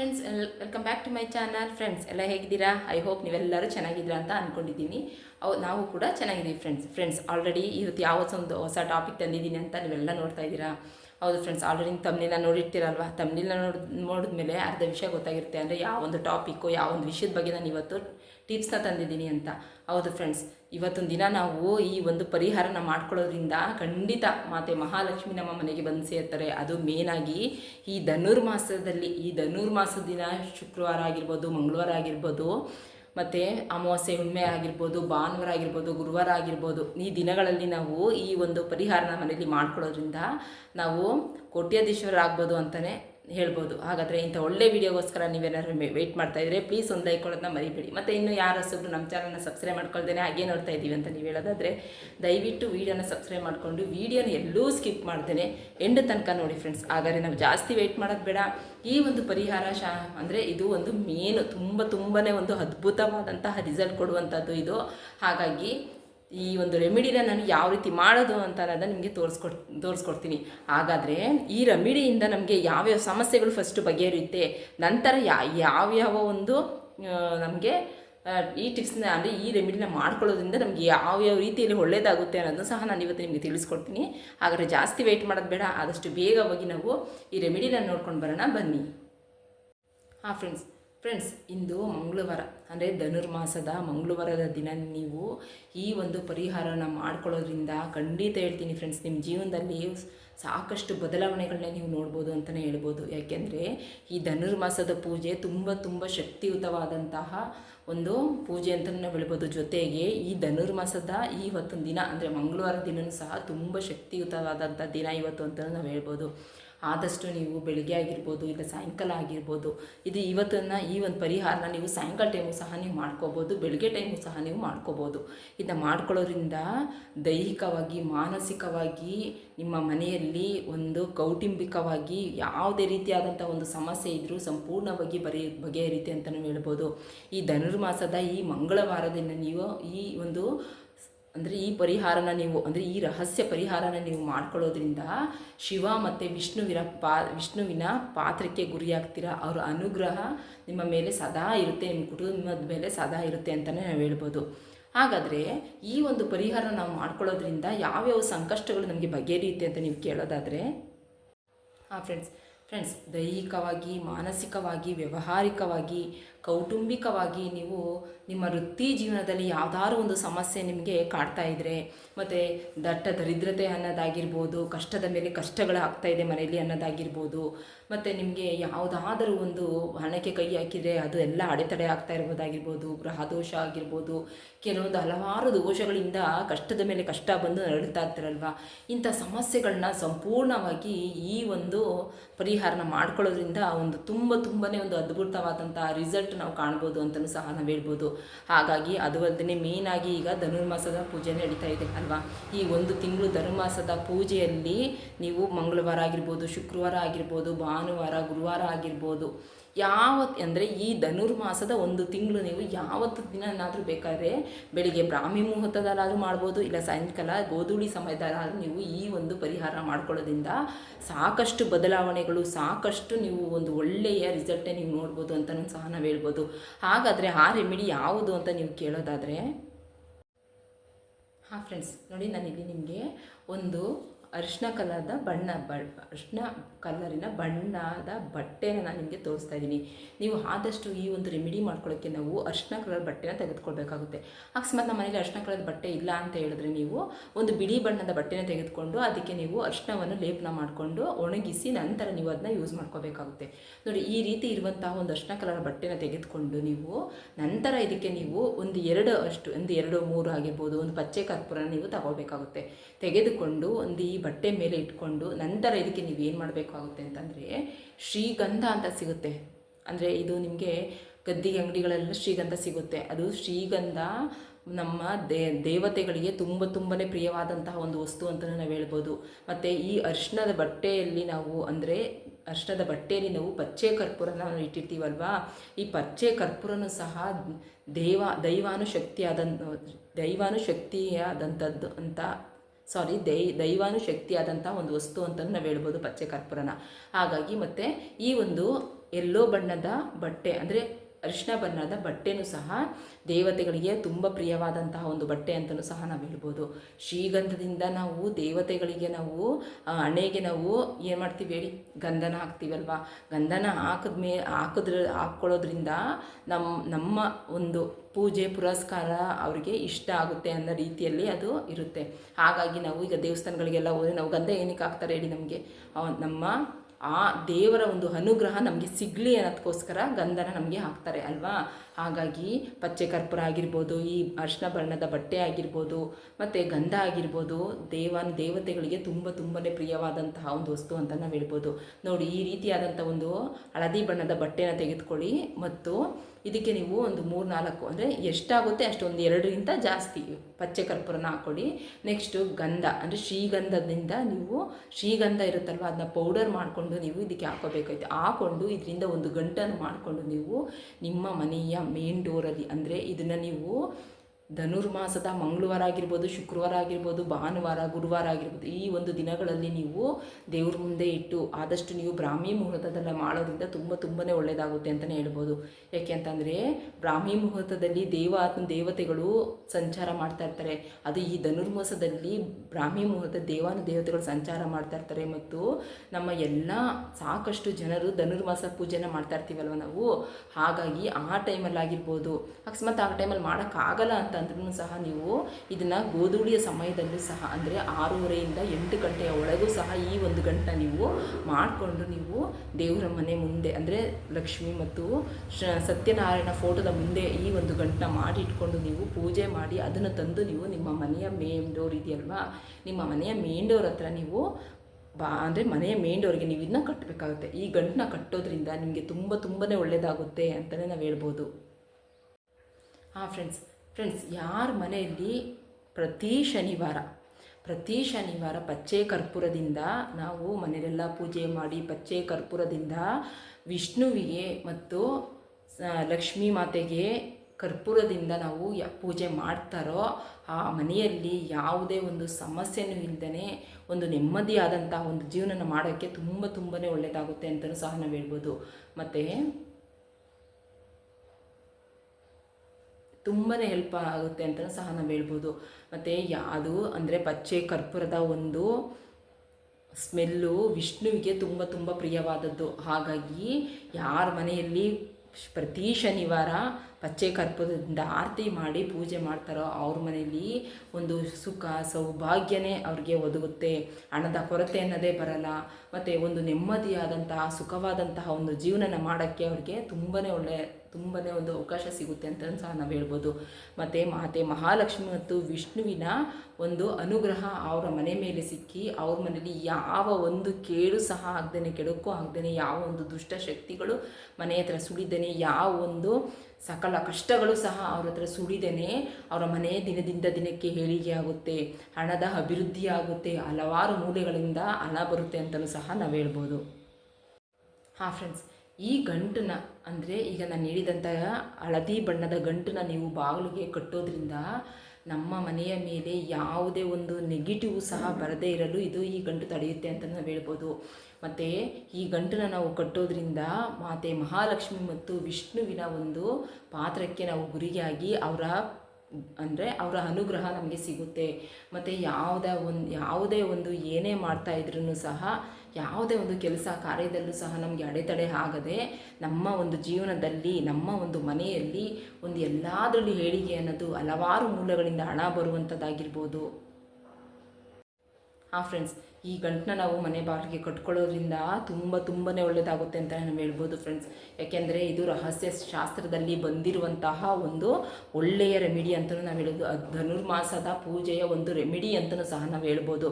Friends welcome back to my channel friends ಎಲ್ಲ ಹೇಗಿದ್ದೀರಾ? I hope ನೀವೆಲ್ಲರೂ ಚೆನ್ನಾಗಿದ್ದೀರಾ ಅಂತ ಅಂದ್ಕೊಂಡಿದ್ದೀನಿ ಅವು, ನಾವು ಕೂಡ ಚೆನ್ನಾಗಿದ್ದೀವಿ ಫ್ರೆಂಡ್ಸ್ ಫ್ರೆಂಡ್ಸ್ ಆಲ್ರೆಡಿ ಇವತ್ತು ಯಾವತ್ತೊಂದು ಹೊಸ ಟಾಪಿಕ್ ತಂದಿದ್ದೀನಿ ಅಂತ ನೀವೆಲ್ಲ ನೋಡ್ತಾ ಇದ್ದೀರಾ. ಹೌದು ಫ್ರೆಂಡ್ಸ್ ಆಲ್ರೆಡಿ ತಮ್ಮನೆಲ್ಲ ನೋಡಿರ್ತೀರಲ್ವ? ತಮ್ಮೆಲ್ಲ ನೋಡಿ ನೋಡಿದ ನೋಡಿದ್ಮೇಲೆ ಅರ್ಧ ವಿಷಯ ಗೊತ್ತಾಗಿರುತ್ತೆ. ಅಂದರೆ ಯಾವ ಒಂದು ಟಾಪಿಕ್ಕು ಯಾವ ಒಂದು ವಿಷಯದ ಬಗ್ಗೆ ನಾನು ಇವತ್ತು ಟಿಪ್ಸ್ನ ತಂದಿದ್ದೀನಿ ಅಂತ. ಹೌದು ಫ್ರೆಂಡ್ಸ್ ಇವತ್ತೊಂದು ದಿನ ನಾವು ಈ ಒಂದು ಪರಿಹಾರನ ಮಾಡ್ಕೊಳ್ಳೋದ್ರಿಂದ ಖಂಡಿತ ಮಾತೆ ಮಹಾಲಕ್ಷ್ಮಿ ನಮ್ಮ ಮನೆಗೆ ಬಂದು ಸೇರ್ತಾರೆ. ಅದು ಮೇನಾಗಿ ಈ ಧನುರ್ಮಾಸದಲ್ಲಿ, ಈ ಧನುರ್ಮಾಸದ ದಿನ ಶುಕ್ರವಾರ ಆಗಿರ್ಬೋದು, ಮಂಗಳವಾರ ಆಗಿರ್ಬೋದು ಮತ್ತು ಅಮಾವಾಸ್ಯೆ ಹುಣ್ಣಿಮೆ ಆಗಿರ್ಬೋದು, ಭಾನುವಾರ ಆಗಿರ್ಬೋದು, ಗುರುವಾರ ಆಗಿರ್ಬೋದು, ಈ ದಿನಗಳಲ್ಲಿ ನಾವು ಈ ಒಂದು ಪರಿಹಾರನ ಮನೆಯಲ್ಲಿ ಮಾಡ್ಕೊಳ್ಳೋದ್ರಿಂದ ನಾವು ಕೋಟ್ಯಾಧೀಶ್ವರರಾಗ್ಬೋದು ಅಂತಲೇ ಹೇಳ್ಬೋದು. ಹಾಗಾದರೆ ಇಂಥ ಒಳ್ಳೆ ವಿಡಿಯೋಗೋಸ್ಕರ ನೀವೇನಾದ್ರು ವೆಯ್ಟ್ ಮಾಡ್ತಾ ಇದ್ರೆ ಪ್ಲೀಸ್ ಒಂದು ಲೈಕ್ ಕೊಡೋದನ್ನ ಮರಿಬೇಡಿ. ಮತ್ತು ಇನ್ನು ಯಾರು ಹೊಸಬ್ರು ನಮ್ಮ ಚಾನಲ್ನ ಸಬ್ಸ್ಕ್ರೈಬ್ ಮಾಡ್ಕೊಳ್ದೇನೆ ಹಾಗೆ ನೋಡ್ತಾ ಇದ್ದೀವಿ ಅಂತ ನೀವು ಹೇಳೋದಾದರೆ ದಯವಿಟ್ಟು ವೀಡಿಯೋನ ಸಬ್ಸ್ಕ್ರೈಬ್ ಮಾಡಿಕೊಂಡು ವೀಡಿಯೋನ ಎಲ್ಲೂ ಸ್ಕಿಪ್ ಮಾಡ್ತೇನೆ ಎಂಡ್ ತನಕ ನೋಡಿ ಫ್ರೆಂಡ್ಸ್ ಹಾಗಾದರೆ ನಾವು ಜಾಸ್ತಿ ವೆಯ್ಟ್ ಮಾಡೋದು ಬೇಡ. ಈ ಒಂದು ಪರಿಹಾರ ಶಾ ಅಂದರೆ ಇದು ಒಂದು ಮೇನು ತುಂಬ ತುಂಬನೇ ಒಂದು ಅದ್ಭುತವಾದಂತಹ ರಿಸಲ್ಟ್ ಕೊಡುವಂಥದ್ದು ಇದು. ಹಾಗಾಗಿ ಈ ಒಂದು ರೆಮಿಡಿನ ನಾನು ಯಾವ ರೀತಿ ಮಾಡೋದು ಅಂತ ಅನ್ನೋದನ್ನ ನಿಮಗೆ ತೋರಿಸ್ಕೊಡ್, ತೋರಿಸ್ಕೊಡ್ತೀನಿ. ಹಾಗಾದರೆ ಈ ರೆಮಿಡಿಯಿಂದ ನಮಗೆ ಯಾವ್ಯಾವ ಸಮಸ್ಯೆಗಳು ಫಸ್ಟು ಬಗೆಹರಿಯುತ್ತೆ, ನಂತರ ಯಾ, ಯಾವ್ಯಾವ ಒಂದು ನಮಗೆ ಈ ಟಿಪ್ಸ್ನ ಅಂದರೆ ಈ ರೆಮಿಡಿನ ಮಾಡ್ಕೊಳ್ಳೋದ್ರಿಂದ ನಮಗೆ ಯಾವ್ಯಾವ ರೀತಿಯಲ್ಲಿ ಒಳ್ಳೆಯದಾಗುತ್ತೆ ಅನ್ನೋದನ್ನು ಸಹ ನಾನು ಇವತ್ತು ನಿಮಗೆ ತಿಳಿಸ್ಕೊಡ್ತೀನಿ. ಹಾಗಾದರೆ ಜಾಸ್ತಿ ವೆಯ್ಟ್ ಮಾಡೋದು ಬೇಡ, ಆದಷ್ಟು ಬೇಗ ಹೋಗಿ ನಾವು ಈ ರೆಮಿಡಿನ ನೋಡ್ಕೊಂಡು ಬರೋಣ. ಬನ್ನಿ. ಹಾಂ ಫ್ರೆಂಡ್ಸ್ ಫ್ರೆಂಡ್ಸ್ ಇಂದು ಮಂಗಳವಾರ, ಅಂದರೆ ಧನುರ್ಮಾಸದ ಮಂಗಳವಾರದ ದಿನ ನೀವು ಈ ಒಂದು ಪರಿಹಾರನ ಮಾಡ್ಕೊಳ್ಳೋದ್ರಿಂದ ಖಂಡಿತ ಹೇಳ್ತೀನಿ ಫ್ರೆಂಡ್ಸ್ ನಿಮ್ಮ ಜೀವನದಲ್ಲಿ ಸಾಕಷ್ಟು ಬದಲಾವಣೆಗಳನ್ನ ನೀವು ನೋಡ್ಬೋದು ಅಂತಲೇ ಹೇಳ್ಬೋದು. ಯಾಕೆಂದರೆ ಈ ಧನುರ್ಮಾಸದ ಪೂಜೆ ತುಂಬ ತುಂಬ ಶಕ್ತಿಯುತವಾದಂತಹ ಒಂದು ಪೂಜೆ ಅಂತಲೇ ನಾವು ಹೇಳ್ಬೋದು. ಜೊತೆಗೆ ಈ ಧನುರ್ಮಾಸದ ಈ ಇವತ್ತೊಂದು ದಿನ ಅಂದರೆ ಮಂಗಳವಾರ ದಿನವೂ ಸಹ ತುಂಬ ಶಕ್ತಿಯುತವಾದಂಥ ದಿನ ಇವತ್ತು ಅಂತ ನಾವು ಹೇಳ್ಬೋದು. ಆದಷ್ಟು ನೀವು ಬೆಳಿಗ್ಗೆ ಆಗಿರ್ಬೋದು ಇಲ್ಲ ಸಾಯಂಕಾಲ ಆಗಿರ್ಬೋದು, ಇದು ಇವತ್ತನ್ನು ಈ ಒಂದು ಪರಿಹಾರನ ನೀವು ಸಾಯಂಕಾಲ ಟೈಮು ಸಹ ನೀವು ಮಾಡ್ಕೋಬೋದು, ಬೆಳಗ್ಗೆ ಟೈಮು ಸಹ ನೀವು ಮಾಡ್ಕೋಬೋದು. ಇದನ್ನ ಮಾಡ್ಕೊಳ್ಳೋದ್ರಿಂದ ದೈಹಿಕವಾಗಿ, ಮಾನಸಿಕವಾಗಿ ನಿಮ್ಮ ಮನೆಯಲ್ಲಿ ಒಂದು ಕೌಟುಂಬಿಕವಾಗಿ ಯಾವುದೇ ರೀತಿಯಾದಂಥ ಒಂದು ಸಮಸ್ಯೆ ಇದ್ದರೂ ಸಂಪೂರ್ಣವಾಗಿ ಬರೆಯ ಬಗೆಯ ರೀತಿ ಅಂತಲೂ ಹೇಳ್ಬೋದು. ಈ ಧನುರ್ಮಾಸದ ಈ ಮಂಗಳವಾರದಿಂದ ನೀವು ಈ ಒಂದು ಅಂದರೆ ಈ ಪರಿಹಾರನ ನೀವು, ಅಂದರೆ ಈ ರಹಸ್ಯ ಪರಿಹಾರನ ನೀವು ಮಾಡ್ಕೊಳ್ಳೋದ್ರಿಂದ ಶಿವ ಮತ್ತು ವಿಷ್ಣುವಿನ ಪಾ, ವಿಷ್ಣುವಿನ ಪಾತ್ರಕ್ಕೆ ಗುರಿಯಾಗ್ತೀರ? ಅವರ ಅನುಗ್ರಹ ನಿಮ್ಮ ಮೇಲೆ ಸದಾ ಇರುತ್ತೆ, ನಿಮ್ಮ ಕುಟುಂಬದ ಮೇಲೆ ಸದಾ ಇರುತ್ತೆ ಅಂತಲೇ ನಾವು ಹೇಳ್ಬೋದು. ಹಾಗಾದರೆ ಈ ಒಂದು ಪರಿಹಾರ ನಾವು ಮಾಡ್ಕೊಳ್ಳೋದ್ರಿಂದ ಯಾವ್ಯಾವ ಸಂಕಷ್ಟಗಳು ನಮಗೆ ಬಗೆಹರಿಯುತ್ತೆ ಅಂತ ನೀವು ಕೇಳೋದಾದರೆ ಹಾಂ ಫ್ರೆಂಡ್ಸ್ ಫ್ರೆಂಡ್ಸ್ ದೈಹಿಕವಾಗಿ, ಮಾನಸಿಕವಾಗಿ, ವ್ಯಾವಹಾರಿಕವಾಗಿ ಕೌಟುಂಬಿಕವಾಗಿ ನೀವು ನಿಮ್ಮ ವೃತ್ತಿ ಜೀವನದಲ್ಲಿ ಯಾವುದಾದ್ರು ಒಂದು ಸಮಸ್ಯೆ ನಿಮಗೆ ಕಾಡ್ತಾ ಇದ್ದರೆ ಮತ್ತು ದಟ್ಟ ದರಿದ್ರತೆ ಅನ್ನೋದಾಗಿರ್ಬೋದು, ಕಷ್ಟದ ಮೇಲೆ ಕಷ್ಟಗಳು ಇದೆ ಮನೆಯಲ್ಲಿ ಅನ್ನೋದಾಗಿರ್ಬೋದು, ಮತ್ತು ನಿಮಗೆ ಯಾವುದಾದರೂ ಒಂದು ಹಣಕ್ಕೆ ಕೈ ಹಾಕಿದರೆ ಅದು ಎಲ್ಲ ಅಡೆತಡೆ ಆಗ್ತಾ ಇರ್ಬೋದಾಗಿರ್ಬೋದು ಗ್ರಹದೋಷ ಆಗಿರ್ಬೋದು, ಕೆಲವೊಂದು ಹಲವಾರು ದೋಷಗಳಿಂದ ಕಷ್ಟದ ಮೇಲೆ ಕಷ್ಟ ಬಂದು ನಡೀತಾ ಇರ್ತಾರಲ್ವ? ಇಂಥ ಸಮಸ್ಯೆಗಳನ್ನ ಸಂಪೂರ್ಣವಾಗಿ ಈ ಒಂದು ಪರಿಹಾರನ ಮಾಡ್ಕೊಳ್ಳೋದ್ರಿಂದ ಒಂದು ತುಂಬ ತುಂಬಾ ಒಂದು ಅದ್ಭುತವಾದಂಥ ರಿಸಲ್ಟ್ ನಾವು ಕಾಣ್ಬೋದು ಅಂತಲೂ ಸಹ ನಾವು ಹೇಳ್ಬೋದು. ಹಾಗಾಗಿ ಅದು ಅಲ್ಲದೆ ಆಗಿ ಈಗ ಧನುರ್ಮಾಸದ ಪೂಜೆ ನಡೀತಾ ಇದೆ ಅಲ್ವಾ? ಈ ಒಂದು ತಿಂಗಳು ಧನುರ್ಮಾಸದ ಪೂಜೆಯಲ್ಲಿ ನೀವು ಮಂಗಳವಾರ ಆಗಿರ್ಬೋದು, ಶುಕ್ರವಾರ ಆಗಿರ್ಬೋದು, ಭಾನುವಾರ, ಗುರುವಾರ ಆಗಿರ್ಬೋದು ಯಾವತ್ತು ಅಂದರೆ ಈ ಧನುರ್ಮಾಸದ ಒಂದು ತಿಂಗಳು ನೀವು ಯಾವತ್ತು ದಿನನಾದರೂ ಬೇಕಾದರೆ ಬೆಳಿಗ್ಗೆ ಬ್ರಾಹ್ಮಿ ಮುಹೂರ್ತದಲ್ಲಾದರೂ ಮಾಡ್ಬೋದು, ಇಲ್ಲ ಸಾಯಂಕಾಲ ಗೋಧೂಳಿ ಸಮಯದಲ್ಲಾದರೂ ನೀವು ಈ ಒಂದು ಪರಿಹಾರ ಮಾಡ್ಕೊಳ್ಳೋದ್ರಿಂದ ಸಾಕಷ್ಟು ಬದಲಾವಣೆಗಳು, ಸಾಕಷ್ಟು ನೀವು ಒಂದು ಒಳ್ಳೆಯ ರಿಸಲ್ಟೇ ನೀವು ನೋಡ್ಬೋದು ಅಂತಲೂ ಸಹ ನಾವು ಹೇಳ್ಬೋದು. ಹಾಗಾದರೆ ಆ ರೆಮಿಡಿ ಯಾವುದು ಅಂತ ನೀವು ಕೇಳೋದಾದರೆ, ಹಾಂ ಫ್ರೆಂಡ್ಸ್ ನೋಡಿ ನಾನಿಲ್ಲಿ ನಿಮಗೆ ಒಂದು ಅರಿಶಿನ ಕಲರ್ದ ಬಣ್ಣ, ಬ ಅರಿಶಿನ ಕಲರಿನ ಬಣ್ಣದ ಬಟ್ಟೆನ ನಾನು ನಿಮಗೆ ತೋರಿಸ್ತಾ ಇದ್ದೀನಿ. ನೀವು ಆದಷ್ಟು ಈ ಒಂದು ರೆಮಿಡಿ ಮಾಡ್ಕೊಳ್ಳೋಕ್ಕೆ ನಾವು ಅರಿಶಿನ ಕಲರ್ ಬಟ್ಟೆನ ತೆಗೆದುಕೊಳ್ಬೇಕಾಗುತ್ತೆ. ಅಕಸ್ಮಾತ್ ನಮ್ಮ ಮನೇಲಿ ಅರಿಶಿನ ಕಲರ್ ಬಟ್ಟೆ ಇಲ್ಲ ಅಂತ ಹೇಳಿದ್ರೆ ನೀವು ಒಂದು ಬಿಳಿ ಬಣ್ಣದ ಬಟ್ಟೆನ ತೆಗೆದುಕೊಂಡು ಅದಕ್ಕೆ ನೀವು ಅರಿಶಿನವನ್ನು ಲೇಪನ ಮಾಡಿಕೊಂಡು ಒಣಗಿಸಿ ನಂತರ ನೀವು ಅದನ್ನ ಯೂಸ್ ಮಾಡ್ಕೋಬೇಕಾಗುತ್ತೆ ನೋಡಿ, ಈ ರೀತಿ ಇರುವಂತಹ ಒಂದು ಅರಿಶಿನ ಕಲರ್ ಬಟ್ಟೆನ ತೆಗೆದುಕೊಂಡು ನೀವು ನಂತರ ಇದಕ್ಕೆ ನೀವು ಒಂದು ಎರಡು ಅಷ್ಟು, ಒಂದು ಎರಡು ಮೂರು ಆಗಿರ್ಬೋದು, ಒಂದು ಪಚ್ಚೆ ಕರ್ಪೂರನ ನೀವು ತಗೋಬೇಕಾಗುತ್ತೆ ತೆಗೆದುಕೊಂಡು ಒಂದು ಈ ಬಟ್ಟೆ ಮೇಲೆ ಇಟ್ಕೊಂಡು ನಂತರ ಇದಕ್ಕೆ ನೀವು ಏನು ಮಾಡಬೇಕಾಗುತ್ತೆ ಅಂತಂದರೆ ಶ್ರೀಗಂಧ ಅಂತ ಸಿಗುತ್ತೆ. ಅಂದರೆ ಇದು ನಿಮಗೆ ಗದ್ದಿಗೆ ಅಂಗಡಿಗಳೆಲ್ಲ ಶ್ರೀಗಂಧ ಸಿಗುತ್ತೆ. ಅದು ಶ್ರೀಗಂಧ ನಮ್ಮ ದೇ, ದೇವತೆಗಳಿಗೆ ತುಂಬ ತುಂಬಾ ಪ್ರಿಯವಾದಂತಹ ಒಂದು ವಸ್ತು ಅಂತಲೂ ನಾವು ಹೇಳ್ಬೋದು. ಮತ್ತು ಈ ಅರಿಶಿಣದ ಬಟ್ಟೆಯಲ್ಲಿ ನಾವು ಅಂದರೆ ಅರಿಶಿಣದ ಬಟ್ಟೆಯಲ್ಲಿ ನಾವು ಪಚ್ಚೆ ಕರ್ಪೂರನ ನಾವು ಇಟ್ಟಿರ್ತೀವಲ್ವಾ? ಈ ಪಚ್ಚೆ ಕರ್ಪೂರನು ಸಹ ದೇವ ದೈವಾನುಶಕ್ತಿಯಾದಂಥ ದೈವಾನುಶಕ್ತಿಯಾದಂಥದ್ದು ಅಂತ ಸಾರಿ, ದೈ, ದೈವಾನುಶಕ್ತಿಯಾದಂಥ ಒಂದು ವಸ್ತು ಅಂತಲೂ ನಾವು ಹೇಳ್ಬೋದು ಪಚ್ಚೆ ಕರ್ಪೂರನ. ಹಾಗಾಗಿ ಮತ್ತು ಈ ಒಂದು ಎಲ್ಲೋ ಬಣ್ಣದ ಬಟ್ಟೆ, ಅಂದರೆ ಅರಿಶಿನ ಬಣ್ಣದ ಬಟ್ಟೆನೂ ಸಹ ದೇವತೆಗಳಿಗೆ ತುಂಬ ಪ್ರಿಯವಾದಂತಹ ಒಂದು ಬಟ್ಟೆ ಅಂತಲೂ ಸಹ ನಾವು ಹೇಳ್ಬೋದು. ಶ್ರೀಗಂಧದಿಂದ ನಾವು ದೇವತೆಗಳಿಗೆ ನಾವು ಹಣೆಗೆ ನಾವು ಏನು ಮಾಡ್ತೀವಿ ಹೇಳಿ? ಗಂಧನ ಹಾಕ್ತೀವಲ್ವಾ? ಗಂಧನ ಹಾಕಿದ್ಮೇ ಹಾಕಿದ್ರೆ ಹಾಕ್ಕೊಳ್ಳೋದ್ರಿಂದ ನಮ್ಮ ನಮ್ಮ ಒಂದು ಪೂಜೆ, ಪುರಸ್ಕಾರ ಅವರಿಗೆ ಇಷ್ಟ ಆಗುತ್ತೆ ಅನ್ನೋ ರೀತಿಯಲ್ಲಿ ಅದು ಇರುತ್ತೆ. ಹಾಗಾಗಿ ನಾವು ಈಗ ದೇವಸ್ಥಾನಗಳಿಗೆಲ್ಲ ಹೋದರೆ ನಾವು ಗಂಧ ಏನಕ್ಕೆ ಹಾಕ್ತಾರೆ ಹೇಳಿ ನಮಗೆ? ನಮ್ಮ ಆ ದೇವರ ಒಂದು ಅನುಗ್ರಹ ನಮಗೆ ಸಿಗಲಿ ಅನ್ನೋದಕ್ಕೋಸ್ಕರ ಗಂಧನ ನಮಗೆ ಹಾಕ್ತಾರೆ ಅಲ್ವಾ? ಹಾಗಾಗಿ ಪಚ್ಚೆ ಕರ್ಪೂರ ಆಗಿರ್ಬೋದು, ಈ ಅರ್ಶನ ಬಣ್ಣದ ಬಟ್ಟೆ ಆಗಿರ್ಬೋದು, ಮತ್ತು ಗಂಧ ಆಗಿರ್ಬೋದು, ದೇವನ ದೇವತೆಗಳಿಗೆ ತುಂಬ ತುಂಬಾ ಪ್ರಿಯವಾದಂತಹ ಒಂದು ವಸ್ತು ಅಂತ ನಾವು ಹೇಳ್ಬೋದು. ನೋಡಿ, ಈ ರೀತಿಯಾದಂಥ ಒಂದು ಹಳದಿ ಬಣ್ಣದ ಬಟ್ಟೆನ ತೆಗೆದುಕೊಳ್ಳಿ ಮತ್ತು ಇದಕ್ಕೆ ನೀವು ಒಂದು ಮೂರು ನಾಲ್ಕು ಅಂದರೆ ಎಷ್ಟಾಗುತ್ತೆ ಅಷ್ಟೊಂದು ಎರಡರಿಂದ ಜಾಸ್ತಿ ಪಚ್ಚೆ ಕರ್ಪೂರನ ಹಾಕ್ಕೊಡಿ ನೆಕ್ಸ್ಟು ಗಂಧ, ಅಂದರೆ ಶ್ರೀಗಂಧದಿಂದ ನೀವು ಶ್ರೀಗಂಧ ಇರುತ್ತಲ್ವ, ಅದನ್ನ ಪೌಡರ್ ಮಾಡಿಕೊಂಡು ನೀವು ಇದಕ್ಕೆ ಹಾಕೋಬೇಕಾಯ್ತು ಹಾಕೊಂಡು ಇದರಿಂದ ಒಂದು ಗಂಟನ್ನು ಮಾಡಿಕೊಂಡು ನೀವು ನಿಮ್ಮ ಮನೆಯ ಮೇನ್ ಡೋರಲ್ಲಿ ಅಂದರೆ ಇದನ್ನು ನೀವು ಧನುರ್ಮಾಸದ ಮಂಗಳವಾರ ಆಗಿರ್ಬೋದು ಶುಕ್ರವಾರ ಆಗಿರ್ಬೋದು ಭಾನುವಾರ ಗುರುವಾರ ಆಗಿರ್ಬೋದು ಈ ಒಂದು ದಿನಗಳಲ್ಲಿ ನೀವು ದೇವ್ರ ಮುಂದೆ ಇಟ್ಟು ಆದಷ್ಟು ನೀವು ಬ್ರಾಹ್ಮಿ ಮುಹೂರ್ತದಲ್ಲ ಮಾಡೋದ್ರಿಂದ ತುಂಬ ತುಂಬಾ ಒಳ್ಳೆಯದಾಗುತ್ತೆ ಅಂತಲೇ ಹೇಳ್ಬೋದು. ಯಾಕೆ ಅಂತಂದರೆ ಬ್ರಾಹ್ಮಿ ಮುಹೂರ್ತದಲ್ಲಿ ದೇವ ದೇವತೆಗಳು ಸಂಚಾರ ಮಾಡ್ತಾ ಇರ್ತಾರೆ. ಅದು ಈ ಧನುರ್ಮಾಸದಲ್ಲಿ ಬ್ರಾಹ್ಮಿ ಮುಹೂರ್ತ ದೇವಾನು ದೇವತೆಗಳು ಸಂಚಾರ ಮಾಡ್ತಾ ಇರ್ತಾರೆ ಮತ್ತು ನಮ್ಮ ಎಲ್ಲ ಸಾಕಷ್ಟು ಜನರು ಧನುರ್ಮಾಸ ಪೂಜೆನ ಮಾಡ್ತಾ ಇರ್ತೀವಲ್ವ ನಾವು? ಹಾಗಾಗಿ ಆ ಟೈಮಲ್ಲಿ ಆಗಿರ್ಬೋದು ಅಕಸ್ಮಾತ್ ಆ ಟೈಮಲ್ಲಿ ಮಾಡೋಕ್ಕಾಗಲ್ಲ ಅಂತ ಅಂದ್ರೂ ಸಹ ನೀವು ಇದನ್ನು ಗೋಧೂಳಿಯ ಸಮಯದಲ್ಲೂ ಸಹ ಅಂದರೆ ಆರೂವರೆಯಿಂದ ಎಂಟು ಗಂಟೆಯ ಒಳಗೂ ಸಹ ಈ ಒಂದು ಗಂಟೆ ನೀವು ಮಾಡಿಕೊಂಡು ನೀವು ದೇವರ ಮನೆ ಮುಂದೆ ಅಂದರೆ ಲಕ್ಷ್ಮಿ ಮತ್ತು ಸತ್ಯನಾರಾಯಣ ಫೋಟೋದ ಮುಂದೆ ಈ ಒಂದು ಗಂಟೆ ಮಾಡಿ ಇಟ್ಕೊಂಡು ನೀವು ಪೂಜೆ ಮಾಡಿ ಅದನ್ನು ತಂದು ನೀವು ನಿಮ್ಮ ಮನೆಯ ಮೇನ್ ಡೋರ್ ಇದೆಯಲ್ವಾ? ನಿಮ್ಮ ಮನೆಯ ಮೇನ್ ಡೋರ್ ಹತ್ರ ನೀವು ಬಾ ಅಂದರೆ ಮನೆಯ ಮೇಂಡೋರಿಗೆ ನೀವು ಇದನ್ನ ಕಟ್ಟಬೇಕಾಗುತ್ತೆ ಈ ಗಂಟನ್ನ ಕಟ್ಟೋದ್ರಿಂದ ನಿಮಗೆ ತುಂಬ ತುಂಬಾ ಒಳ್ಳೆಯದಾಗುತ್ತೆ ಅಂತಲೇ ನಾವು ಹೇಳ್ಬೋದು. ಹಾಂ ಫ್ರೆಂಡ್ಸ್ ಫ್ರೆಂಡ್ಸ್ ಯಾರ ಮನೆಯಲ್ಲಿ ಪ್ರತಿ ಶನಿವಾರ ಪ್ರತಿ ಶನಿವಾರ ಪಚ್ಚೆ ಕರ್ಪೂರದಿಂದ ನಾವು ಮನೆಯಲ್ಲೆಲ್ಲ ಪೂಜೆ ಮಾಡಿ ಪಚ್ಚೆ ಕರ್ಪೂರದಿಂದ ವಿಷ್ಣುವಿಗೆ ಮತ್ತು ಲಕ್ಷ್ಮೀ ಮಾತೆಗೆ ಕರ್ಪೂರದಿಂದ ನಾವು ಪೂಜೆ ಮಾಡ್ತಾರೋ, ಆ ಮನೆಯಲ್ಲಿ ಯಾವುದೇ ಒಂದು ಸಮಸ್ಯೆನೂ ಇಲ್ಲದೇ ಒಂದು ನೆಮ್ಮದಿಯಾದಂಥ ಒಂದು ಜೀವನನ ಮಾಡೋಕ್ಕೆ ತುಂಬ ತುಂಬಾ ಒಳ್ಳೆಯದಾಗುತ್ತೆ ಅಂತಲೂ ಸಹ ನಾವು ಹೇಳ್ಬೋದು. ಮತ್ತು ತುಂಬಾ ಹೆಲ್ಪ್ ಆಗುತ್ತೆ ಅಂತ ಸಹ ನಾವು ಹೇಳ್ಬೋದು. ಮತ್ತು ಯಾವುದು ಅಂದರೆ ಪಚ್ಚೆ ಕರ್ಪೂರದ ಒಂದು ಸ್ಮೆಲ್ಲು ವಿಷ್ಣುವಿಗೆ ತುಂಬ ತುಂಬ ಪ್ರಿಯವಾದದ್ದು. ಹಾಗಾಗಿ ಯಾರ ಮನೆಯಲ್ಲಿ ಪ್ರತಿ ಶನಿವಾರ ಪಚ್ಚೆ ಕರ್ಪೂರದಿಂದ ಆರತಿ ಮಾಡಿ ಪೂಜೆ ಮಾಡ್ತಾರೋ ಅವ್ರ ಮನೆಯಲ್ಲಿ ಒಂದು ಸುಖ, ಸೌಭಾಗ್ಯನೇ ಅವ್ರಿಗೆ ಒದಗುತ್ತೆ. ಹಣದ ಕೊರತೆ ಅನ್ನೋದೇ ಬರಲ್ಲ. ಮತ್ತು ಒಂದು ನೆಮ್ಮದಿಯಾದಂತಹ, ಸುಖವಾದಂತಹ ಒಂದು ಜೀವನನ ಮಾಡೋಕ್ಕೆ ಅವ್ರಿಗೆ ತುಂಬಾ ಒಳ್ಳೆ ತುಂಬಾ ಒಂದು ಅವಕಾಶ ಸಿಗುತ್ತೆ ಅಂತ ಸಹ ನಾವು ಹೇಳ್ಬೋದು. ಮತ್ತು ಮಾತೆ ಮಹಾಲಕ್ಷ್ಮಿ ಮತ್ತು ವಿಷ್ಣುವಿನ ಒಂದು ಅನುಗ್ರಹ ಅವರ ಮನೆ ಮೇಲೆ ಸಿಕ್ಕಿ ಅವ್ರ ಮನೆಯಲ್ಲಿ ಯಾವ ಒಂದು ಕೇಳು ಸಹ ಆಗ್ದೇ ಕೆಡುಕು ಆಗ್ದೇ ಯಾವ ಒಂದು ದುಷ್ಟ ಶಕ್ತಿಗಳು ಮನೆ ಹತ್ರ ಸುಳಿದೇನೆ, ಯಾವ ಒಂದು ಸಕಲ ಕಷ್ಟಗಳು ಸಹ ಅವ್ರ ಹತ್ರ ಸುಳಿದೇನೆ, ಅವರ ಮನೆ ದಿನದಿಂದ ದಿನಕ್ಕೆ ಏಳಿಗೆ ಆಗುತ್ತೆ, ಹಣದ ಅಭಿವೃದ್ಧಿ ಆಗುತ್ತೆ, ಹಲವಾರು ಮೂಲೆಗಳಿಂದ ಹಣ ಬರುತ್ತೆ ಅಂತಲೂ ಸಹ ನಾವು ಹೇಳ್ಬೋದು. ಹಾಂ ಫ್ರೆಂಡ್ಸ್ ಈ ಗಂಟನ್ನು, ಅಂದರೆ ಈಗ ನಾನು ಹೇಳಿದಂಥ ಹಳದಿ ಬಣ್ಣದ ಗಂಟನ್ನ ನೀವು ಬಾಗಿಲಿಗೆ ಕಟ್ಟೋದ್ರಿಂದ ನಮ್ಮ ಮನೆಯ ಮೇಲೆ ಯಾವುದೇ ಒಂದು ನೆಗೆಟಿವ್ ಸಹ ಬರದೇ ಇರಲು ಇದು ಈ ಗಂಟು ತಡೆಯುತ್ತೆ ಅಂತ ನಾವು ಹೇಳ್ಬೋದು. ಮತ್ತು ಈ ಗಂಟನ್ನು ನಾವು ಕಟ್ಟೋದ್ರಿಂದ ಮಾತೆ ಮಹಾಲಕ್ಷ್ಮಿ ಮತ್ತು ವಿಷ್ಣುವಿನ ಒಂದು ಪಾತ್ರಕ್ಕೆ ನಾವು ಗುರಿಯಾಗಿ ಅವರ ಅಂದರೆ ಅವರ ಅನುಗ್ರಹ ನಮಗೆ ಸಿಗುತ್ತೆ. ಮತ್ತು ಯಾವುದೇ ಒಂದು ಯಾವುದೇ ಒಂದು ಏನೇ ಮಾಡ್ತಾ ಇದ್ರೂ ಸಹ, ಯಾವುದೇ ಒಂದು ಕೆಲಸ ಕಾರ್ಯದಲ್ಲೂ ಸಹ ನಮಗೆ ಅಡೆತಡೆ ಆಗದೆ ನಮ್ಮ ಒಂದು ಜೀವನದಲ್ಲಿ, ನಮ್ಮ ಒಂದು ಮನೆಯಲ್ಲಿ ಒಂದು ಎಲ್ಲದರಲ್ಲಿ ಹೇಳಿಕೆ ಅನ್ನೋದು ಹಲವಾರು ಮೂಲಗಳಿಂದ ಹಣ ಬರುವಂಥದ್ದಾಗಿರ್ಬೋದು ಹಾಂ ಫ್ರೆಂಡ್ಸ್ ಈ ಗಂಟನ್ನ ನಾವು ಮನೆ ಬಾಗಿಲಿಗೆ ಕಟ್ಕೊಳ್ಳೋದ್ರಿಂದ ತುಂಬ ತುಂಬನೇ ಒಳ್ಳೆಯದಾಗುತ್ತೆ ಅಂತ ನಾವು ಹೇಳ್ಬೋದು ಫ್ರೆಂಡ್ಸ್ ಯಾಕೆಂದರೆ ಇದು ರಹಸ್ಯ ಶಾಸ್ತ್ರದಲ್ಲಿ ಬಂದಿರುವಂತಹ ಒಂದು ಒಳ್ಳೆಯ ರೆಮಿಡಿ ಅಂತಲೂ ನಾವು ಹೇಳೋದು. ಧನುರ್ಮಾಸದ ಪೂಜೆಯ ಒಂದು ರೆಮಿಡಿ ಅಂತಲೂ ಸಹ ನಾವು ಹೇಳ್ಬೋದು.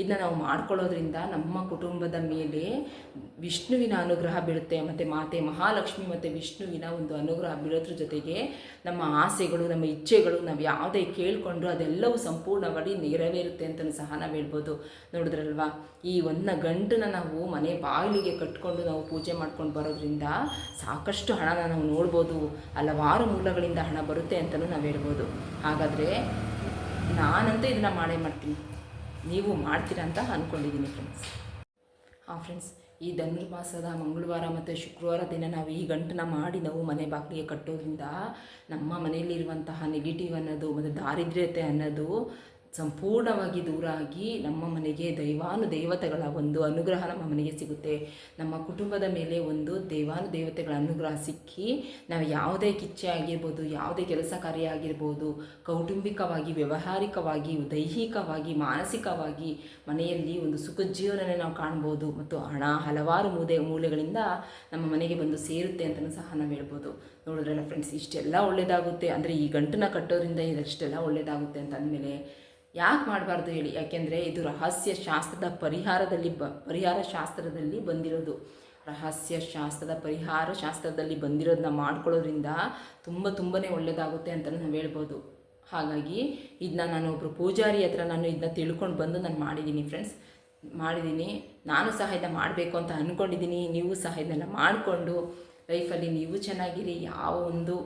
ಇದನ್ನ ನಾವು ಮಾಡ್ಕೊಳ್ಳೋದ್ರಿಂದ ನಮ್ಮ ಕುಟುಂಬದ ಮೇಲೆ ವಿಷ್ಣುವಿನ ಅನುಗ್ರಹ ಬೀಳುತ್ತೆ, ಮತ್ತು ಮಾತೆ ಮಹಾಲಕ್ಷ್ಮಿ ಮತ್ತು ವಿಷ್ಣುವಿನ ಒಂದು ಅನುಗ್ರಹ ಬೀಳೋದ್ರ ಜೊತೆಗೆ ನಮ್ಮ ಆಸೆಗಳು, ನಮ್ಮ ಇಚ್ಛೆಗಳು ನಾವು ಯಾವುದೇ ಕೇಳಿಕೊಂಡ್ರು ಅದೆಲ್ಲವೂ ಸಂಪೂರ್ಣವಾಗಿ ನೆರವೇರುತ್ತೆ ಅಂತಲೂ ಸಹ ನಾವು ಹೇಳ್ಬೋದು. ನೋಡಿದ್ರಲ್ವಾ? ಈ ಒಂದು ಗಂಟನ್ನ ನಾವು ಮನೆ ಬಾಗಿಲಿಗೆ ಕಟ್ಕೊಂಡು ನಾವು ಪೂಜೆ ಮಾಡ್ಕೊಂಡು ಬರೋದ್ರಿಂದ ಸಾಕಷ್ಟು ಹಣನ ನಾವು ನೋಡ್ಬೋದು. ಹಲವಾರು ಮೂಲಗಳಿಂದ ಹಣ ಬರುತ್ತೆ ಅಂತಲೂ ನಾವು ಹೇಳ್ಬೋದು. ಹಾಗಾದರೆ ನಾನಂತೂ ಇದನ್ನು ಮಾಡೇ ಮಾಡ್ತೀನಿ. ನೀವು ಮಾಡ್ತೀರಾ ಅಂತ ಅಂದ್ಕೊಂಡಿದ್ದೀನಿ ಫ್ರೆಂಡ್ಸ್ ಹಾಂ ಫ್ರೆಂಡ್ಸ್ ಈ ಧನುರ್ಮಾಸದ ಮಂಗಳವಾರ ಮತ್ತು ಶುಕ್ರವಾರ ದಿನ ನಾವು ಈ ಗಂಟನ್ನ ಮಾಡಿ ನಾವು ಮನೆ ಬಾಗಿಲಿಗೆ ಕಟ್ಟೋದ್ರಿಂದ ನಮ್ಮ ಮನೆಯಲ್ಲಿರುವಂತಹ ನೆಗೆಟಿವ್ ಅನ್ನೋದು ಮತ್ತು ದಾರಿದ್ರ್ಯತೆ ಅನ್ನೋದು ಸಂಪೂರ್ಣವಾಗಿ ದೂರ ಆಗಿ ನಮ್ಮ ಮನೆಗೆ ದೈವಾನು ದೇವತೆಗಳ ಒಂದು ಅನುಗ್ರಹ ನಮ್ಮ ಮನೆಗೆ ಸಿಗುತ್ತೆ. ನಮ್ಮ ಕುಟುಂಬದ ಮೇಲೆ ಒಂದು ದೇವಾನು ದೇವತೆಗಳ ಅನುಗ್ರಹ ಸಿಕ್ಕಿ ನಾವು ಯಾವುದೇ ಕಿಚ್ಚೆ ಆಗಿರ್ಬೋದು, ಯಾವುದೇ ಕೆಲಸ ಕಾರ್ಯ ಆಗಿರ್ಬೋದು, ಕೌಟುಂಬಿಕವಾಗಿ, ವ್ಯವಹಾರಿಕವಾಗಿ, ದೈಹಿಕವಾಗಿ, ಮಾನಸಿಕವಾಗಿ ಮನೆಯಲ್ಲಿ ಒಂದು ಸುಖ ಜೀವನನೇ ನಾವು ಕಾಣ್ಬೋದು ಮತ್ತು ಹಣ, ಹಲವಾರು ಮೂಲೆ ಮೂಲೆಗಳಿಂದ ನಮ್ಮ ಮನೆಗೆ ಬಂದು ಸೇರುತ್ತೆ ಅಂತಲೂ ಸಹ ನಾವು ಹೇಳ್ಬೋದು. ನೋಡಿದ್ರಲ್ಲ ಫ್ರೆಂಡ್ಸ್ ಇಷ್ಟೆಲ್ಲ ಒಳ್ಳೆಯದಾಗುತ್ತೆ ಅಂದರೆ ಈ ಗಂಟನ್ನ ಕಟ್ಟೋದ್ರಿಂದ ಇದಷ್ಟೆಲ್ಲ ಒಳ್ಳೆಯದಾಗುತ್ತೆ ಅಂತ ಅಂದಮೇಲೆ ಯಾಕೆ ಮಾಡಬಾರ್ದು ಹೇಳಿ? ಯಾಕೆಂದರೆ ಇದು ರಹಸ್ಯ ಶಾಸ್ತ್ರದ ಪರಿಹಾರದಲ್ಲಿ ಬ, ಪರಿಹಾರ ಶಾಸ್ತ್ರದಲ್ಲಿ ಬಂದಿರೋದು. ರಹಸ್ಯ ಶಾಸ್ತ್ರದ ಪರಿಹಾರ ಶಾಸ್ತ್ರದಲ್ಲಿ ಬಂದಿರೋದನ್ನ ಮಾಡ್ಕೊಳ್ಳೋದ್ರಿಂದ ತುಂಬ ತುಂಬಾ ಒಳ್ಳೆಯದಾಗುತ್ತೆ ಅಂತ ನಾವು ಹೇಳ್ಬೋದು. ಹಾಗಾಗಿ ಇದನ್ನ ನಾನು ಒಬ್ಬರು ಪೂಜಾರಿ ಹತ್ರ ನಾನು ಇದನ್ನ ತಿಳ್ಕೊಂಡು ಬಂದು ನಾನು ಮಾಡಿದ್ದೀನಿ ಫ್ರೆಂಡ್ಸ್ ಮಾಡಿದ್ದೀನಿ ನಾನು ಸಹ ಇದನ್ನ ಮಾಡಬೇಕು ಅಂತ ಅಂದ್ಕೊಂಡಿದ್ದೀನಿ ನೀವು ಸಹ ಇದನ್ನೆಲ್ಲ ಮಾಡಿಕೊಂಡು ಲೈಫಲ್ಲಿ ನೀವು ಚೆನ್ನಾಗಿರಿ. ಯಾವ ಒಂದು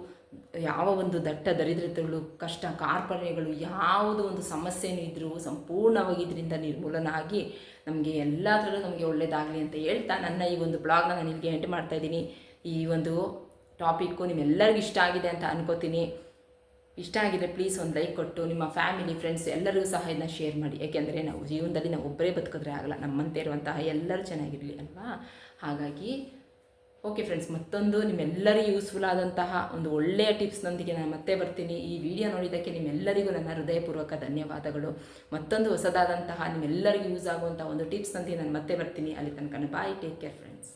ಯಾವ ಒಂದು ದಟ್ಟ ದರಿದ್ರತೆಗಳು, ಕಷ್ಟ, ಕಾರ್ಪಣ್ಯಗಳು, ಯಾವುದು ಒಂದು ಸಮಸ್ಯೆನೂ ಇದ್ದರೂ ಸಂಪೂರ್ಣವಾಗಿ ಇದರಿಂದ ನಿರ್ಮೂಲನ ಆಗಿ ನಮಗೆ ಎಲ್ಲದರಲ್ಲೂ ನಮಗೆ ಒಳ್ಳೆಯದಾಗಲಿ ಅಂತ ಹೇಳ್ತಾ ನನ್ನ ಈ ಒಂದು ಬ್ಲಾಗ್ನ ನಾನು ಇಲ್ಲಿಗೆ ಎಂಟು ಮಾಡ್ತಾ ಇದ್ದೀನಿ. ಈ ಒಂದು ಟಾಪಿಕ್ಕು ನಿಮ್ಮೆಲ್ಲರಿಗೂ ಇಷ್ಟ ಆಗಿದೆ ಅಂತ ಅನ್ಕೋತೀನಿ. ಇಷ್ಟ ಆಗಿದ್ರೆ ಪ್ಲೀಸ್ ಒಂದು ಲೈಕ್ ಕೊಟ್ಟು ನಿಮ್ಮ ಫ್ಯಾಮಿಲಿ ಫ್ರೆಂಡ್ಸ್ ಎಲ್ಲರಿಗೂ ಸಹ ಇದನ್ನ ಶೇರ್ ಮಾಡಿ. ಯಾಕೆಂದರೆ ನಾವು ಜೀವನದಲ್ಲಿ ನಾವು ಒಬ್ಬರೇ ಬದುಕಿದ್ರೆ ಆಗಲ್ಲ. ನಮ್ಮಂತೆ ಇರುವಂತಹ ಎಲ್ಲರೂ ಚೆನ್ನಾಗಿರಲಿ ಅಲ್ವಾ? ಹಾಗಾಗಿ ಓಕೆ ಫ್ರೆಂಡ್ಸ್ ಮತ್ತೊಂದು ನಿಮ್ಮೆಲ್ಲರಿಗೂ ಯೂಸ್ಫುಲ್ ಆದಂತಹ ಒಂದು ಒಳ್ಳೆಯ ಟಿಪ್ಸ್ನೊಂದಿಗೆ ನಾನು ಮತ್ತೆ ಬರ್ತೀನಿ. ಈ ವಿಡಿಯೋ ನೋಡಿದ್ದಕ್ಕೆ ನಿಮ್ಮೆಲ್ಲರಿಗೂ ನನ್ನ ಹೃದಯಪೂರ್ವಕ ಧನ್ಯವಾದಗಳು. ಮತ್ತೊಂದು ಹೊಸದಾದಂತಹ ನಿಮ್ಮೆಲ್ಲರಿಗೂ ಯೂಸ್ ಆಗುವಂಥ ಒಂದು ಟಿಪ್ಸ್ನೊಂದಿಗೆ ನಾನು ಮತ್ತೆ ಬರ್ತೀನಿ. ಅಲ್ಲಿ ತನಕ ಬಾಯ್ ಟೇಕ್ ಕೇರ್ ಫ್ರೆಂಡ್ಸ್